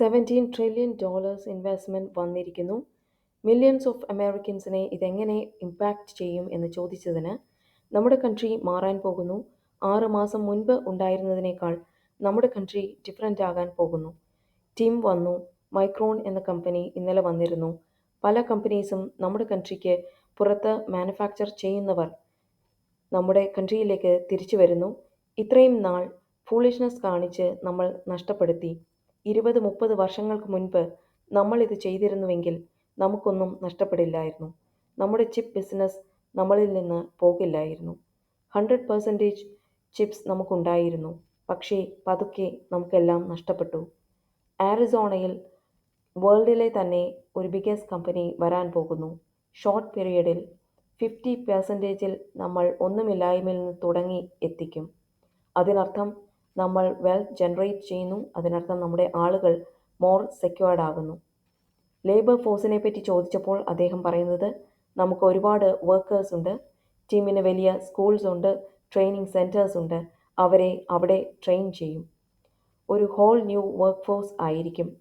Seventeen trillion dollars investment വന്നിരിക്കുന്നു. Millions of അമേരിക്കൻസിനെ ഇതെങ്ങനെ ഇമ്പാക്റ്റ് ചെയ്യും എന്ന് ചോദിച്ചതിന് നമ്മുടെ കൺട്രി മാറാൻ പോകുന്നു. ആറ് മാസം മുൻപ് ഉണ്ടായിരുന്നതിനേക്കാൾ നമ്മുടെ കൺട്രി ഡിഫറെന്റ് ആകാൻ പോകുന്നു. ടീം വന്നു മൈക്രോൺ എന്ന കമ്പനി ഇന്നലെ വന്നിരുന്നു. പല കമ്പനീസും നമ്മുടെ കൺട്രിക്ക് പുറത്ത് മാനുഫാക്ചർ ചെയ്യുന്നവർ നമ്മുടെ കൺട്രിയിലേക്ക് തിരിച്ചു വരുന്നു. ഇത്രയും നാൾ ഫൂളിഷ്നെസ് കാണിച്ച് നമ്മൾ നഷ്ടപ്പെടുത്തി. ഇരുപത് മുപ്പത് വർഷങ്ങൾക്ക് മുൻപ് നമ്മൾ ഇത് ചെയ്തിരുന്നുവെങ്കിൽ നമുക്കൊന്നും നഷ്ടപ്പെടില്ലായിരുന്നു. നമ്മുടെ ചിപ്പ് ബിസിനസ് നമ്മളിൽ നിന്ന് പോകില്ലായിരുന്നു. ഹൺഡ്രഡ് പെർസെന്റേജ് ചിപ്സ് നമുക്കുണ്ടായിരുന്നു. പക്ഷേ പതുക്കെ നമുക്കെല്ലാം നഷ്ടപ്പെട്ടു. ആരിസോണയിൽ വേൾഡിലെ തന്നെ ഒരു ബിഗസ് കമ്പനി വരാൻ പോകുന്നു. ഷോർട്ട് പീരീഡിൽ ഫിഫ്റ്റി പെർസെന്റേജിൽ നമ്മൾ ഒന്നുമില്ലായ്മയിൽ നിന്ന് തുടങ്ങി എത്തിക്കും. അതിനർത്ഥം നമ്മൾ വെൽത്ത് ജനറേറ്റ് ചെയ്യുന്നു. അതിനർത്ഥം നമ്മുടെ ആളുകൾ മോർ സെക്യൂർഡ് ആകുന്നു. ലേബർ ഫോഴ്സിനെ പറ്റി ചോദിച്ചപ്പോൾ അദ്ദേഹം പറയുന്നത് നമുക്ക് ഒരുപാട് വർക്കേഴ്സ് ഉണ്ട്. ടീമിന് വലിയ സ്കൂൾസ് ഉണ്ട്. ട്രെയിനിങ് സെന്റേഴ്സ് ഉണ്ട്. അവരെ അവിടെ ട്രെയിൻ ചെയ്യും. ഒരു ഹോൾ ന്യൂ വർക്ക് ഫോഴ്സ് ആയിരിക്കും.